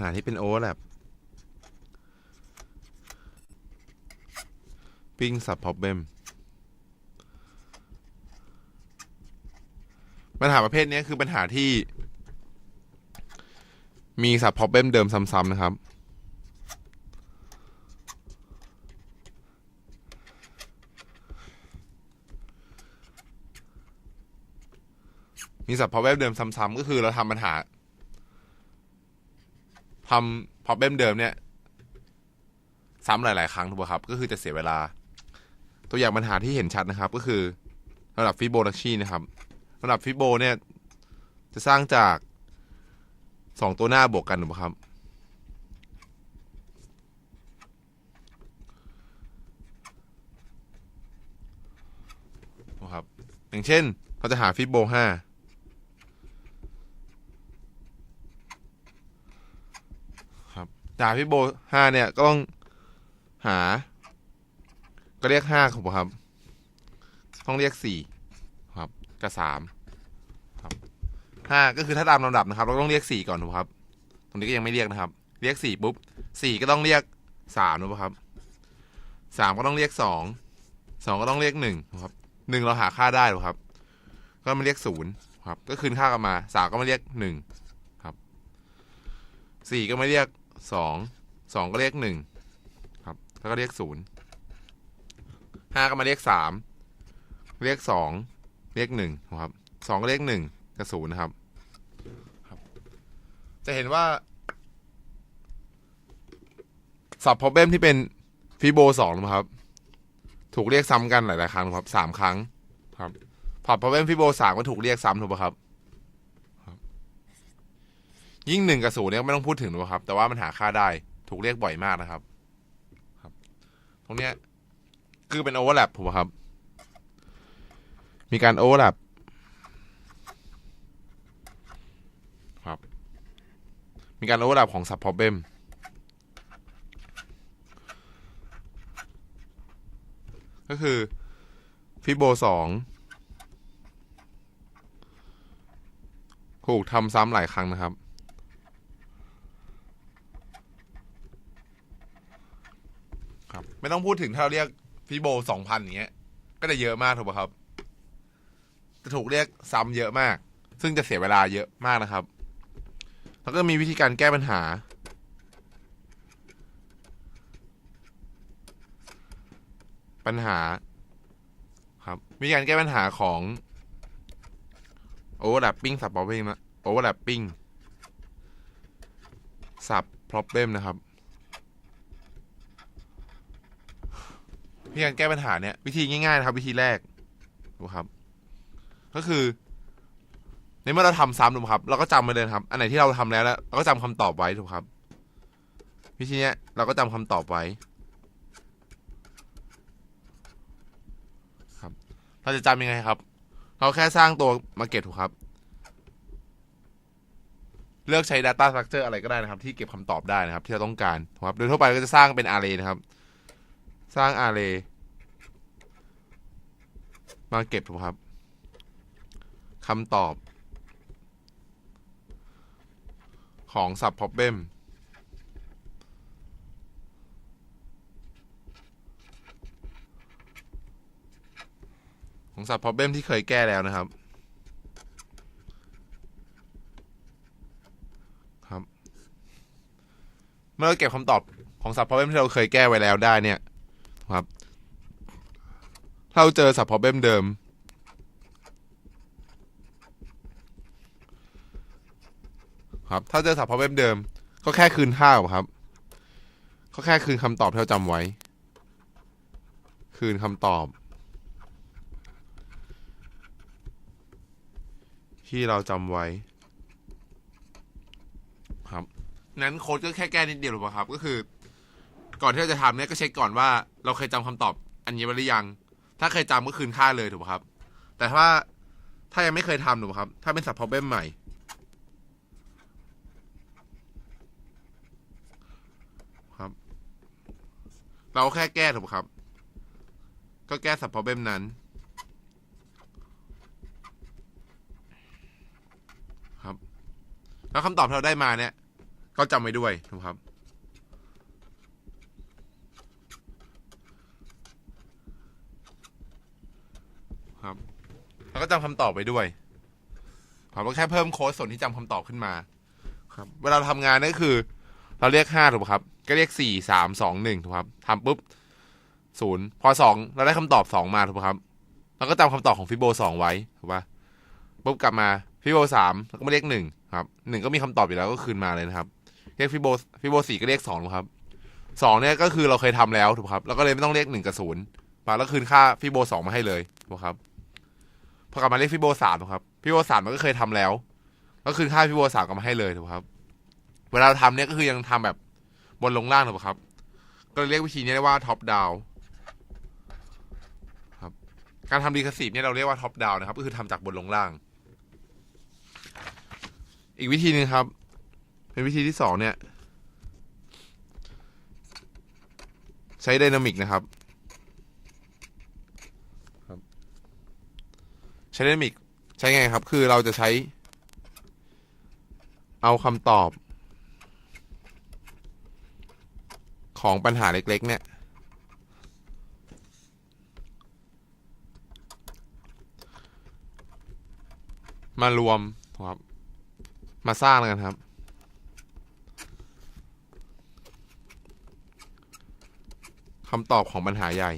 หาที่เป็นโอเวอร์แลปปิ้งสับพอบเบมปัญหาประเภทนี้คือปัญหาที่ มีสับพอบเบมเดิมซ้ำๆนะครับ มีสับพอบเบมเดิมซ้ำๆก็คือเราทำปัญหา ทำพอบเบมเดิมเนี่ยซ้ำหลาย ๆ ครั้งถูกไหมครับ ก็คือจะเสียเวลา ตัวอย่างปัญหาที่เห็นชัดนะครับ ก็คือระดับฟิโบนัชชีนะครับระดับฟิโบเนี่ย จะสร้างจากสองตัวหน้าบวกกันถูกไหมครับนะครับ อย่างเช่น เราจะหาฟิโบห้า ครับจากฟิโบห้าเนี่ยก็ต้องหา ก็เรียกห้าถูกไหมครับ ต้องเรียกสี่ครับกับสามครับห้าก็คือถ้าตามลำดับนะครับ เราต้องเรียกสี่ก่อนถูกครับ ตรงนี้ก็ยังไม่เรียกนะครับ เรียกสี่ปุ๊บสี่ก็ต้องเรียกสามถูกครับสามก็ต้องเรียกสองสองก็ต้องเรียกหนึ่งครับหนึ่งเราหาค่าได้ถูกครับ ก็มาเรียกศูนย์ครับ ก็คืนค่ากลับมาสามก็มาเรียกหนึ่งครับสี่ก็มาเรียก สองสองก็เรียกหนึ่งครับ แล้วก็เรียกศูนย์ห้าก็มาเรียกสามเรียกสองเรียกหนึ่งครับสองก็เรียกหนึ่งกับศูนย์นะครับครับ จะเห็นว่าสับพอเบมที่เป็นฟิโบสองนะครับ ถูกเรียกซ้ำกันหลาย ๆ ครั้งครับสามครั้งครับพอพอเบมฟิโบสามก็ถูกเรียกซ้ำถูกไหมครับ ยิ่งหนึ่งกับศูนย์เนี่ยไม่ต้องพูดถึงนะครับ แต่ว่ามันหาค่าได้ถูกเรียกบ่อยมากนะครับ ครับ ตรงเนี้ยคือเป็นโอเวอร์แลปถูกไหมครับ มีการโอเวอร์แลปครับ มีการโอเวอร์แลปของสับพอเบมก็คือฟิโบสองถูกทำซ้ำหลายครั้งนะครับ ครับ ไม่ต้องพูดถึงถ้าเราเรียกฟิโบสองพันอย่างเงี้ย ก็จะเยอะมากถูกป่ะครับ จะถูกเรียกซ้ำเยอะมาก ซึ่งจะเสียเวลาเยอะมากนะครับ แล้วก็มีวิธีการแก้ปัญหา ปัญหา ครับมีการแก้ปัญหาของ overlapping sub problem นะ overlapping sub problem นะครับ วิธีการแก้ปัญหาเนี่ยวิธีง่ายๆนะครับ วิธีแรกดูครับ ก็คือในเมื่อเราทำซ้ำถูกครับ เราก็จำไปเลยครับ อันไหนที่เราทำแล้วแล้วเราก็จำคำตอบไว้ถูกครับ วิธีเนี้ยเราก็จำคำตอบไว้ ครับ เราจะจำยังไงครับ เราแค่สร้างตัวมาเก็ตถูกครับ เลือกใช้ Data Structure อะไรก็ได้นะครับ ที่เก็บคำตอบได้นะครับ ที่เราต้องการครับ โดยทั่วไปก็จะสร้างเป็น Array นะครับ สร้าง Array มาเก็บถูกครับคำตอบ ของ Sub Problem ของ Sub Problem ที่เคยแก้แล้วนะครับ ครับ เมื่อเก็บคำตอบของ Sub Problem ที่เราเคยแก้ไว้แล้วได้เนี่ย ครับ เราเจอ Sub Problem เดิม ครับ ถ้าเจอ Sub Problem เดิม ก็แค่คืนค่าครับ ก็แค่คืนคำตอบที่เราจำไว้ คืนคำตอบ ที่เราจำไว้ ครับ นั้นโค้ดก็แค่แก้นิดเดียวหรือเปล่าครับ ก็คือ ก่อนที่เราจะทำเนี่ยก็เช็คก่อนว่า เราเคยจำคำตอบอันนี้ไว้หรือยัง ถ้าเคยจำก็คืนค่าเลยถูกไหมครับ แต่ถ้าถ้ายังไม่เคยทำถูกไหมครับ ถ้าเป็นสับพอเบมใหม่ ครับ เราแค่แก้ถูกไหมครับ ก็แก้สับพอเบมนั้นครับ แล้วคำตอบที่เราได้มาเนี่ย ก็จำไว้ด้วยถูกครับ แล้วก็ จำคำตอบไปด้วยครับก็แค่เพิ่มโค้ดส่วนที่จำคำตอบขึ้นมา ครับ เวลาเราทำงานนั่นก็คือ เราเรียกห้าถูกไหมครับ ก็เรียกสี่สามสองหนึ่งถูกครับทำปุ๊บศูนย์พอสองเราได้คำตอบสองมาถูกไหมครับเราก็จำคำตอบของฟิโบสองไว้ถูกปะปุ๊บกลับมาฟิโบสามแล้วก็มาเรียกหนึ่งครับหนึ่งก็มีคำตอบอยู่แล้วก็คืนมาเลยนะครับ เรียกฟิโบฟิโบสี่ก็เรียกสองครับสองเนี่ยก็คือเราเคยทำแล้วถูกครับเราก็เลยไม่ต้องเรียกหนึ่งกับศูนย์มาแล้วคืนค่าฟิโบสองมาให้เลยถูกครับ พอกลับมาเรียกฟิโบสามครับฟิโบสามมันก็เคยทำแล้ว ก็คืนค่าฟิโบสามกลับมาให้เลยถูกครับ เวลาเราทำเนี่ยก็คือยังทำแบบบนลงล่างถูกครับ ก็เลยเรียกวิธีนี้ได้ว่าท็อปดาวครับ การทำรีคาซีเนี่ยเราเรียกว่าท็อปดาวนะครับ ก็คือทำจากบนลงล่าง อีกวิธีหนึ่งครับ เป็นวิธีที่สองเนี่ย ใช้ไดนามิกนะครับ ใช้ไดนามิกใช้ไงครับ คือเราจะใช้ เอาคำตอบ ของปัญหาเล็ก ๆ เนี่ย มารวมครับ มาสร้างกันครับคำตอบของปัญหาใหญ่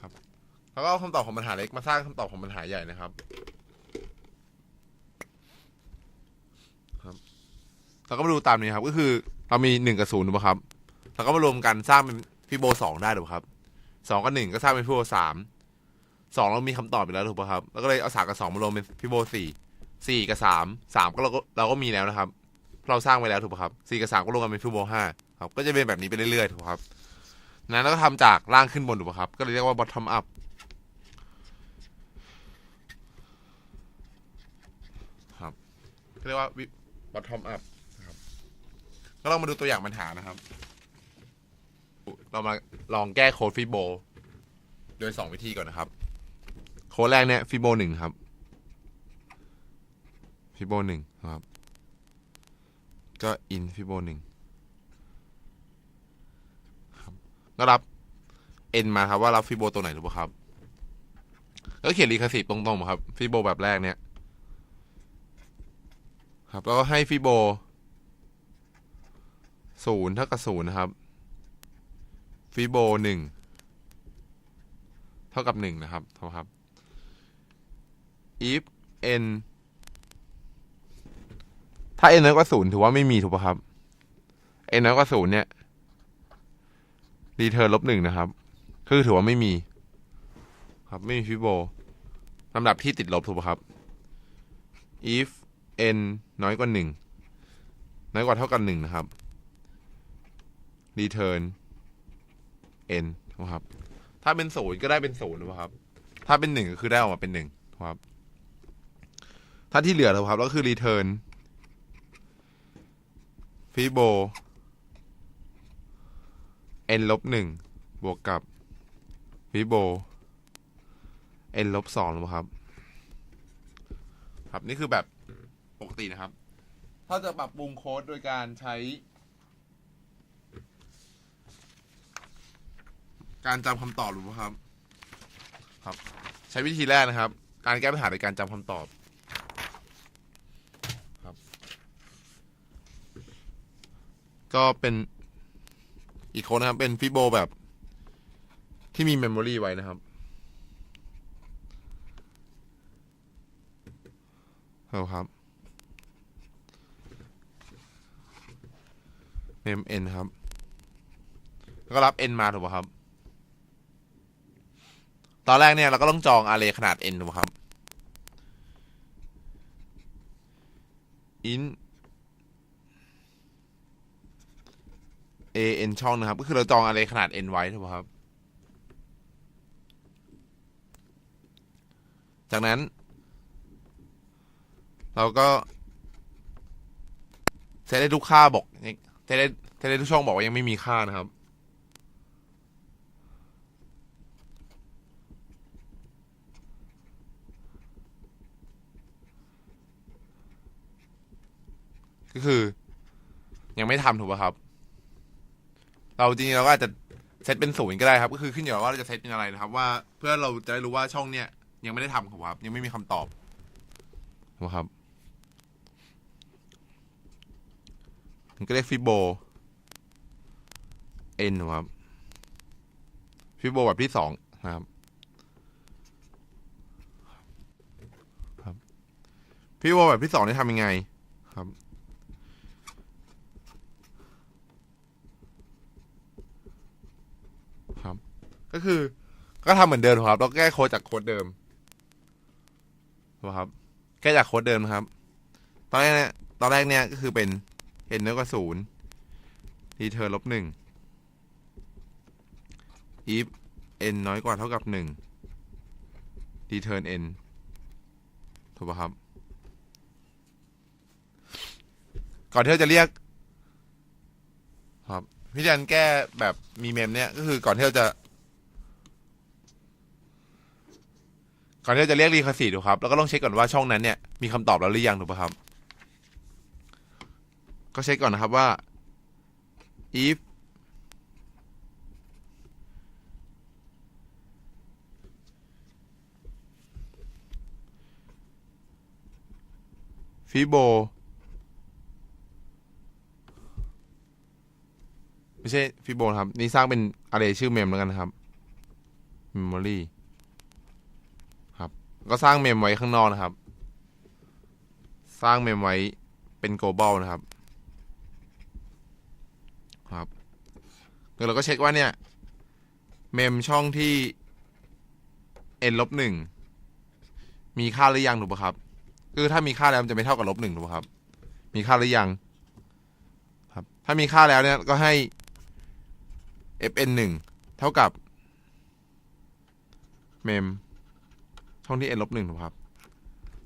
ครับ แล้วก็เอาคำตอบของปัญหาเล็กมาสร้างคำตอบของปัญหาใหญ่นะครับ ครับเราก็มาดูตามนี้ครับ ก็คือ เรามีหนึ่งกับศูนย์ถูกไหมครับแล้วก็มารวมกันสร้างเป็นฟิโบสองได้ถูกไหมครับสองกับหนึ่งก็สร้างเป็นฟิโบสามสองเรามีคำตอบอยู่แล้วถูกป่ะครับ แล้วก็เลยเอาสามกับสองมารวมเป็นฟิโบสี่สี่กับสามสามก็เราก็เราก็มีแล้วนะครับ เราสร้างไปแล้วถูกป่ะครับสี่กับสามก็รวมกันเป็นฟิโบห้าครับ ก็จะเป็นแบบนี้ไปเรื่อยๆถูกป่ะครับนั้นเราก็ทำจากล่างขึ้นบนถูกป่ะครับ ก็เลยเรียกว่า bottom up ครับก็ เรียกว่า bottom up นะครับก็ลองมาดูตัวอย่างปัญหานะครับ เรามาลองแก้โค้ดฟิโบโดยสองวิธีก่อนนะครับ โค้ดแรกเนี่ยฟิโบหนึ่งครับฟิโบหนึ่งนะครับ ก็อินฟิโบหนึ่งครับก็รับ n มาครับว่ารับฟิโบตัวไหนถูกปะครับ แล้วก็เขียนรีคาซีตรงๆครับฟิโบแบบแรกเนี่ย ครับ แล้วก็ให้ฟิโบศูนย์เท่ากับศูนย์นะครับ ฟิโบหนึ่งเท่ากับหนึ่งนะครับเท่าครับ if n ถ้า n น้อยกว่าศูนย์ถือว่าไม่มีถูกป่ะครับ n น้อยกว่าศูนย์เนี่ยรีเทิร์นลบหนึ่งนะครับ คือถือว่าไม่มี ครับไม่มีฟิโบลำดับที่ติดลบถูกป่ะครับ if n น้อยกว่าหนึ่งน้อยกว่าเท่ากันหนึ่งนะครับ return n นะครับ ถ้าเป็นศูนย์ก็ได้เป็นศูนย์นะครับ ถ้าเป็นหนึ่งก็คือได้ออกมาเป็นหนึ่งครับ ถ้าที่เหลือนะครับก็คือ return ฟิโบ n ลบหนึ่งบวกกับฟิโบ n ลบสองนะครับ ครับนี่คือแบบ ปกตินะครับ ถ้าจะปรับปรุงโค้ดโดยการใช้ การจำคำตอบหรือเปล่าครับ ครับ ใช้วิธีแรกนะครับ การแก้ปัญหาโดยการจำคำตอบครับ ก็เป็นอีกคนนะครับ เป็นฟิโบแบบที่มีเมมโมรีไว้นะครับเอาครับ เมม n ครับ แล้วก็รับ n มาถูกป่ะครับ ตอนแรกเนี่ยเราก็ต้องจองอาร์เรย์ขนาด n ถูกป่ะครับ int a n ช่องนะครับ ก็คือเราจองอาร์เรย์ขนาด n ไว้ถูกป่ะครับ จากนั้น เราก็เซตได้ทุกค่าบอก เซตได้เซตได้ทุกช่องบอกว่ายังไม่มีค่านะครับ ก็คือ ยังไม่ทำถูกป่ะครับ เราจริงๆเราก็อาจจะเซตเป็นศูนย์ก็ได้ครับ ก็คือขึ้นอยู่กับว่าเราจะเซตเป็นอะไรนะครับ ว่าเพื่อเราจะได้รู้ว่าช่องเนี้ยยังไม่ได้ทำครับยังไม่มีคำตอบนะครับมัน ก็เรียกฟิโบ n ครับฟิโบแบบที่สองนะครับครับฟิโบแบบที่สองนี่ทำยังไงครับครับ ก็คือก็ทำเหมือนเดิมครับ เราแก้โค้ดจากโค้ดเดิมถูกปะครับ แก้จากโค้ดเดิมครับ ตอนแรกเนี่ยตอนแรกเนี่ยก็คือเป็น n น้อยกว่าศูนย์ return ลบหนึ่ง if n น้อยกว่าเท่ากับหนึ่ง return n ถูกปะครับ ก่อนที่เราจะเรียก ครับวิธีการแก้แบบมีเมมเนี่ย ก็คือก่อนที่เราจะ ก่อนที่เราจะเรียกรีคาสีถูกครับ แล้วก็ต้องเช็คก่อนว่าช่องนั้นเนี่ยมีคำตอบแล้วหรือยังถูกปะครับ ก็เช็คก่อนนะครับว่า if fibo ไม่ใช่ฟิโบครับ นี่สร้างเป็นอะไรชื่อเมมแล้วกันนะครับ memory ครับ ก็สร้างเมมไว้ข้างนอกนะครับ สร้างเมมไว้เป็น global นะครับ ครับเดี๋ยวเราก็เช็คว่าเนี่ย เมมช่องที่ n ลบหนึ่งมีค่าหรือยังถูกปะครับคือถ้ามีค่าแล้วมันจะไม่เท่ากับลบหนึ่งถูกปะครับ มีค่าหรือยัง ครับ ถ้ามีค่าแล้วเนี่ยก็ให้ fn หนึ่งเท่ากับเมมช่องที่ n ลบหนึ่งถูกปะครับ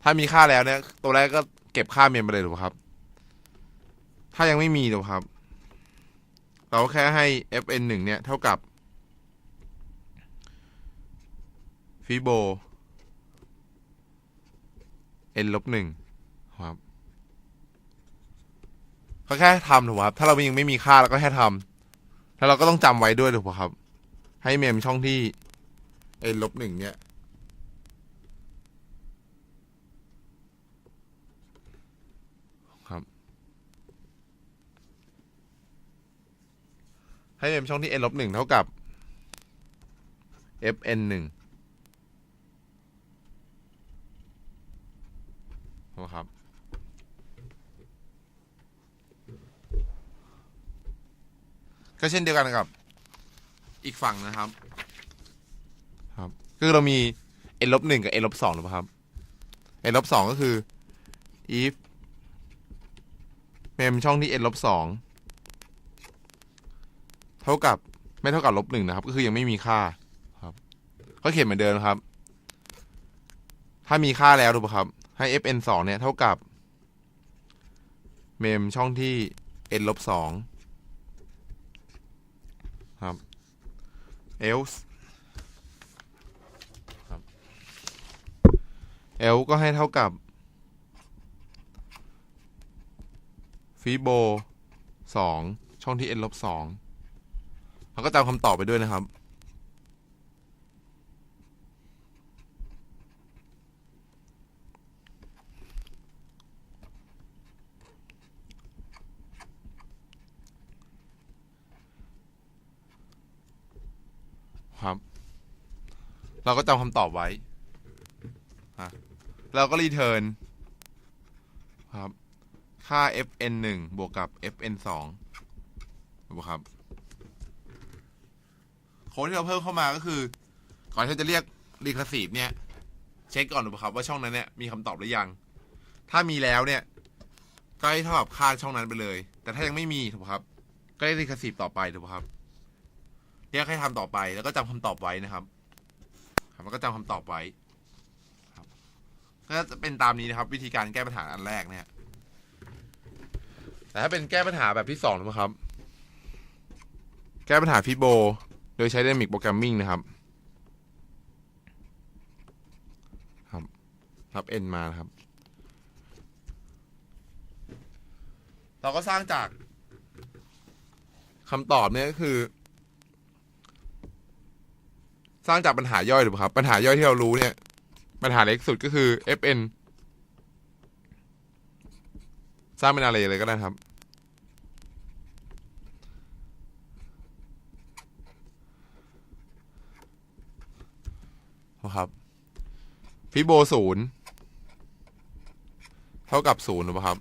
ถ้ามีค่าแล้วเนี่ย ตัวแรกก็เก็บค่าเมมไปเลยถูกปะครับ ถ้ายังไม่มีถูกปะครับ เราแค่ให้ fn หนึ่งเนี่ย เท่ากับฟิโบ n ลบหนึ่งครับก็แค่ทำถูกปะครับ ถ้าเรายังไม่มีค่าเราก็แค่ทำแล้วเราก็ต้องจำไว้ด้วยถูกปะครับ ให้เมมช่องที่ n ลบหนึ่งเนี่ย ให้เมมช่องที่ n ลบหนึ่งเท่ากับ fn หนึ่งครับ ก็เช่นเดียวกันกับ อีกฝั่งนะครับ ครับคือเรามี n ลบหนึ่งกับ n ลบสองหรือเปล่าครับ n ลบสองก็คือ if เมมช่องที่ n ลบสอง เท่ากับไม่เท่ากับลบหนึ่งนะครับ ก็คือยังไม่มีค่าครับ ก็เขียนเหมือนเดิมครับ ถ้ามีค่าแล้วถูกไหมครับ ให้ fn สองเนี่ยเท่ากับ เมมช่องที่ n ลบสองครับ else L ก็ให้เท่ากับฟีโบสองช่องที่ n ลบสอง มันก็จำคำตอบไปด้วยนะครับ ครับ เราก็จำคำตอบไว้ฮะเราก็รีเทิร์นครับ ค่า fn 1บวกกับ fn 2ถูกครับ โค้ดที่เราเพิ่มเข้ามาก็คือ ก่อนที่จะเรียก recursive เนี่ย เช็คก่อนถูกปะครับว่าช่องนั้นเนี่ยมีคำตอบหรือยัง ถ้ามีแล้วเนี่ย ก็ให้เท่ากับค่าช่องนั้นไปเลย แต่ถ้ายังไม่มีถูกปะครับ ก็ได้ recursive ต่อไปถูกปะครับ เรียกให้ทำต่อไปแล้วก็จำคำตอบไว้นะครับครับแล้วก็จำคำตอบไว้ก็จะเป็นตามนี้นะครับ วิธีการแก้ปัญหาอันแรกเนี่ย แต่ถ้าเป็นแก้ปัญหาแบบที่สองนะครับ แก้ปัญหาฟิโบ โดยใช้ Dynamic Programming นะครับครับรับ n มานะครับ เราก็สร้างจากคำตอบเนี่ยก็คือ สร้างจากปัญหาย่อยถูกไหมครับ ปัญหาย่อยที่เรารู้เนี่ย ปัญหาเล็กสุดก็คือ fn สร้างเป็นอะไรเลยก็ได้ครับ ฟิโบศูนย์เท่ากับศูนย์นะครับ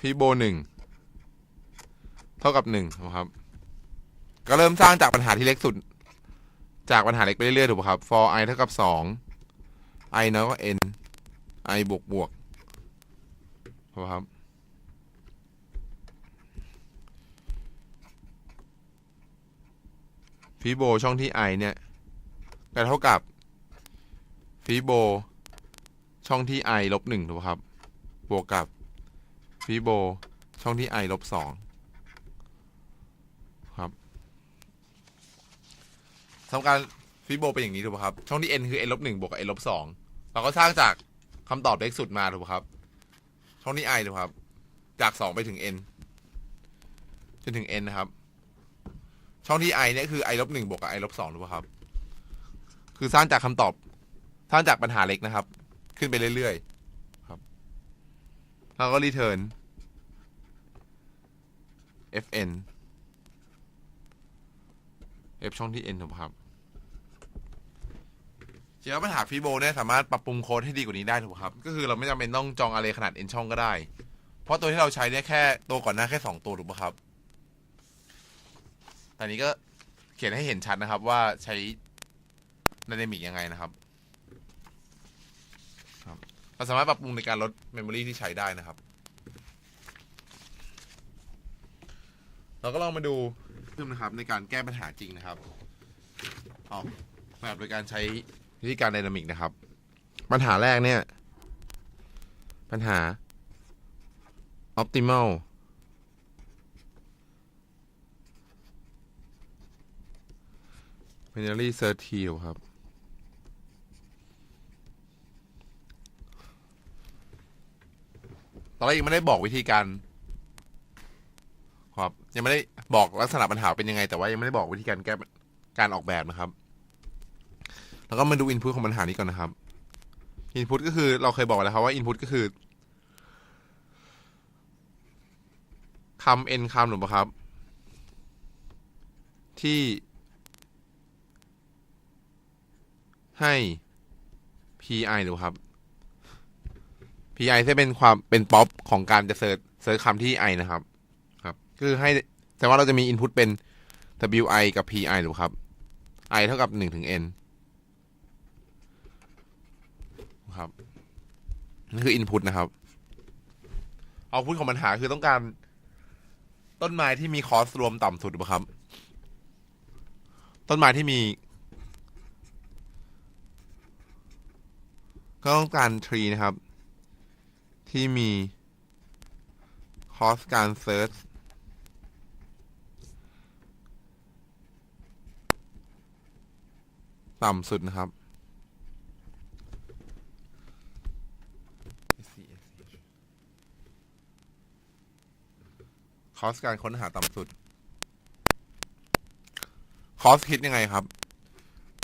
ฟิโบหนึ่งเท่ากับหนึ่งนะครับ ก็เริ่มสร้างจากปัญหาที่เล็กสุด จากปัญหาเล็กไปเรื่อยๆถูกไหมครับ for i เท่ากับสอง i น้อยกว่า n i บวกบวกถูกครับฟิโบช่องที่ i เนี่ยก็เท่ากับ ฟีโบ ช่องที่ i ลบหนึ่งถูกไหมครับ บวกกับฟีโบ ช่องที่ i ลบสองครับทำการฟีโบเป็นอย่างนี้ถูกไหมครับ ช่องที่ n คือ n ลบหนึ่งบวกกับ n ลบสองเราก็สร้างจากคำตอบเล็กสุดมาถูกไหมครับ ช่องที่ i ถูกไหมครับ จากสองไปถึง n จนถึง n นะครับ ช่องที่ i เนี่ยคือ i ลบหนึ่งบวกกับ i ลบสองถูกไหมครับ คือสร้างจากคำตอบ สร้าจากปัญหาเล็กนะครับ ขึ้นไปเรื่อยๆ ครับแล้วก็รีเทิร์น fn f ช่องที่ n ถูกไหมครับจริงแล้วปัญหาฟีโบเนี่ยสามารถปรับปรุงโค้ดให้ดีกว่านี้ได้ถูกไหมครับ ก็คือเราไม่จำเป็นต้องจองอะไรขนาด n ช่องก็ได้ เพราะตัวที่เราใช้เนี่ยแค่ตัวก่อนหน้าแค่สองตัวถูกไหมครับแต่นี้ก็เขียนให้เห็นชัดนะครับว่าใช้ไดนามิกยังไงนะครับ เราสามารถปรับปรุงในการลดเมมโมรีที่ใช้ได้นะครับ เราก็ลองมาดูเพิ่มนะครับในการแก้ปัญหาจริงนะครับเอาแบบโดยการใช้วิธีการไดนามิกนะครับ ปัญหาแรกเนี่ย ปัญหา optimal binary s e r tree ครับ ตอนแรกยังไม่ได้บอกวิธีการครับ ยังไม่ได้บอกลักษณะปัญหาเป็นยังไง แต่ว่ายังไม่ได้บอกวิธีการแก้การออกแบบนะครับ แล้วก็มาดู input ของปัญหานี้ก่อนนะครับ input ก็คือเราเคยบอกแล้วครับว่า input ก็คือคำ n คำหรือเปล่าครับ ที่ ให้ pi หรือครับ pi จะเป็นความเป็นป๊อปของการจะเซิร์ชเซิร์ชคำที่ i นะครับ ครับ คือให้แต่ว่าเราจะมี input เป็น wi กับ pi หรือครับ i เท่ากับ1ถึง n ครับนั่นคือ input นะครับ output ของปัญหาคือต้องการ ต้นไม้ที่มีคอสรวมต่ำสุดหรือเปล่าครับ ต้นไม้ที่มี ก็ต้องการ tree นะครับ ที่มีคอสการเซิร์ชต่ำสุดนะครับ คอสการค้นหาต่ำสุด คอสคิดยังไงครับ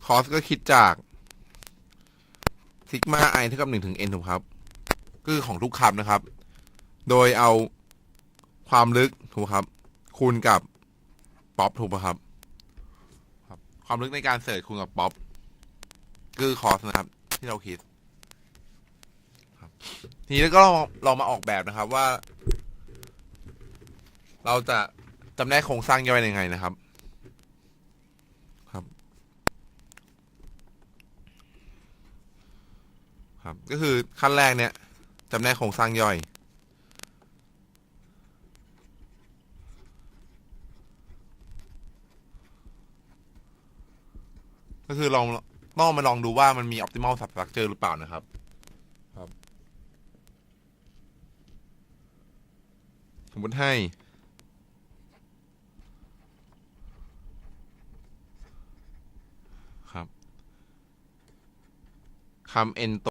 คอสก็คิดจากซิกมาไอเท่ากับหนึ่งถึง n ถูกครับ คือของทุกคำนะครับ โดยเอาความลึกถูกครับ คูณกับป๊อปถูกป่ะครับครับ ความลึกในการเสิร์ชคูณกับป๊อปคือคอสนะครับ ที่เราคิดทีนี้ก็ลองลองมาออกแบบนะครับว่า เราจะจำแนกโครงสร้างย่อยยังไงนะครับครับ ครับ ก็คือขั้นแรกเนี่ย จำแนกโครงสร้างย่อย ก็คือลองต้องมาลองดูว่ามันมี optimal substructure หรือเปล่านะครับ ครับ สมมติให้ ครับคำ n ตัว